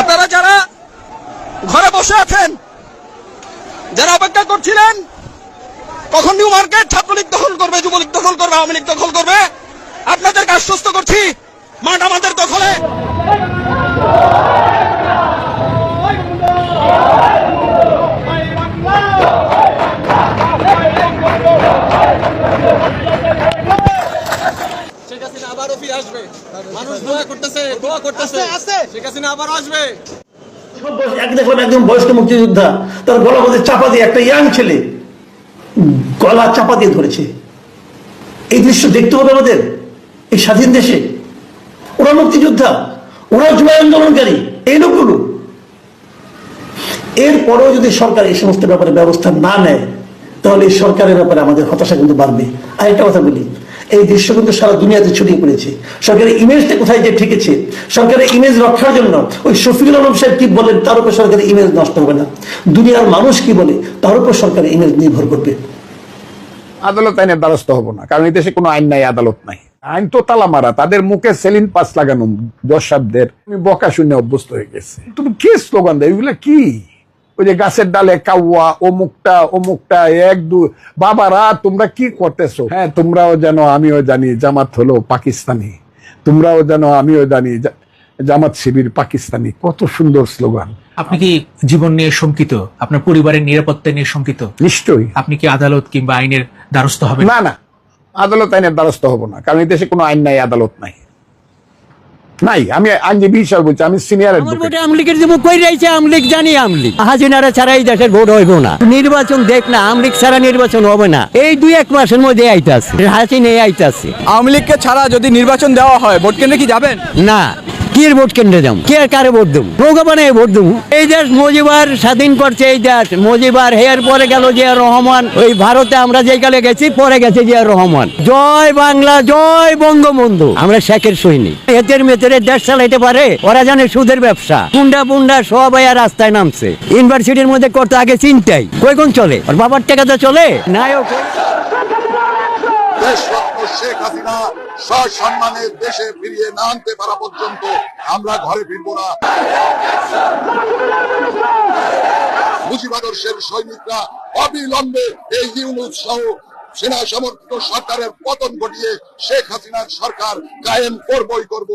আপনারা যারা ঘরে বসে আছেন, যারা অপেক্ষা করছিলেন, কখন নিউ মার্কেট ছাত্রলীগ দখল করবে, যুবলীগ দখল করবে, আওয়ামী লীগ দখল করবে, আপনাদেরকে আশ্বস্ত করছি, মাঠ আমাদের দখলে। আবারও ফিরে আসবে। মানুষ দোয়া করতেছে দোয়া করতেছে। শেখ হাসিনা আবারও আসবে। সব এক দেখলাম একজন বয়স্ক মুক্তিযোদ্ধা তার গলা মধ্যে চাপা দিয়ে একটা ইয়াং ছেলে গলা চাপা দিয়ে ধরেছে। এই দৃশ্য দেখতে হবে আমাদের এই স্বাধীন দেশে। ওরা মুক্তিযোদ্ধা ওরা জুলাই আন্দোলনকারী এই লোকগুলো। এরপরেও যদি সরকার এই সমস্ত ব্যাপারে ব্যবস্থা না নেয় তাহলে এই সরকারের ব্যাপারে আমাদের হতাশা কিন্তু বাড়বে। আর একটা কথা বলি এই দৃশ্য কিন্তু সারা দুনিয়াতে ছড়িয়ে পড়েছে। সরকারের ইমেজটা কোথায় যে ঠেকেছে? সরকারের ইমেজ রক্ষার জন্য ওই শফিকুল আলম সাহেব কি বলেন? তার উপর সরকারের ইমেজ নষ্ট হবে না। দুনিয়ার মানুষ কি বলে? তার উপর সরকারের ইমেজ নির্ভর করবে। আদালত আইনের দ্বারস্থ হব না, কারণ এই দেশে কোনো আইন নাই, আদালত নাই। আইন তো তালা মারা তাদের মুখে সেলিন পাস লাগানো দর্শকদের আমি বকা শুনে অভ্যস্ত হয়ে গেছে। তুমি কি স্লোগান দেয়? এগুলা কি? ওই যে গাছের ডালে কাউয়া অমুকটা অমুকটা এক দু বাবারা তোমরা কি করতেছো? হ্যাঁ তোমরাও জানো আমিও জানি জামাত হলো পাকিস্তানি। তোমরাও জানো আমিও জানি জামাত শিবির পাকিস্তানি। কত সুন্দর স্লোগান। আপনি কি জীবন নিয়ে শঙ্কিত? আপনার পরিবারের নিরাপত্তা নিয়ে শঙ্কিত? নিশ্চয়ই। আপনি কি আদালত কিংবা আইনের দ্বারস্থ হবেন? না না। আদালত আইনের দ্বারস্থ হব না কারণ এই দেশে কোনো আইন নাই আদালত নাই। নাই আমি আইনজীবী হিসাবে বলছি আমি সিনিয়র অ্যাডভোকেট ভোটে আমলিগের যে মুখ কই রয়েছে আমলিগ জানি আমলিগ হাজিনারা ছাড়া এই দেশের ভোট হইব না। নির্বাচন দেখ না আমলিগ ছাড়া নির্বাচন হবে না। এই দুই এক মাসের মধ্যে আইতাছে। হাসিনা আইতাছে। আওয়ামী লীগকে ছাড়া যদি নির্বাচন দেওয়া হয় ভোট কেন্দ্রে কি যাবেন? না। কি ভোট কেন্দ্রে যাম কে কারে ভোট দেবো? ভগবানে ভোট দেবো। এই দেশ মজিবার স্বাধীন করছে এই দেশ। মজিবার হেয়ার পরে গেল জিয়া রহমান। ওই ভারতে আমরা যেই কালে গেছি পরে গেছে জিয়া রহমান। জয় বাংলা জয় বঙ্গবন্ধু। আমরা শেখের সৈনিক এতের মেতের দেশ চালাইতে পারে? ওরা জানে সুদের ব্যবসা। পুন্ডা পুন্ডা সবাই রাস্তায় নামছে। ইউনিভার্সিটির মধ্যে করতে আগে চিন্তাই। কই কোন চলে? ওর বাবার টাকাতে চলে? নায়ক। শেখ হাসিনা সসম্মানে দেশে ফিরিয়ে না আনতে পারা পর্যন্ত আমরা ঘরে ফিরবো না। মুজিবাদর্শের সৈনিকরা অবিলম্বে এই ইউনুস সহ সেনা সমর্থিত সরকারের পতন ঘটিয়ে শেখ হাসিনার সরকার কায়েম করবই করব।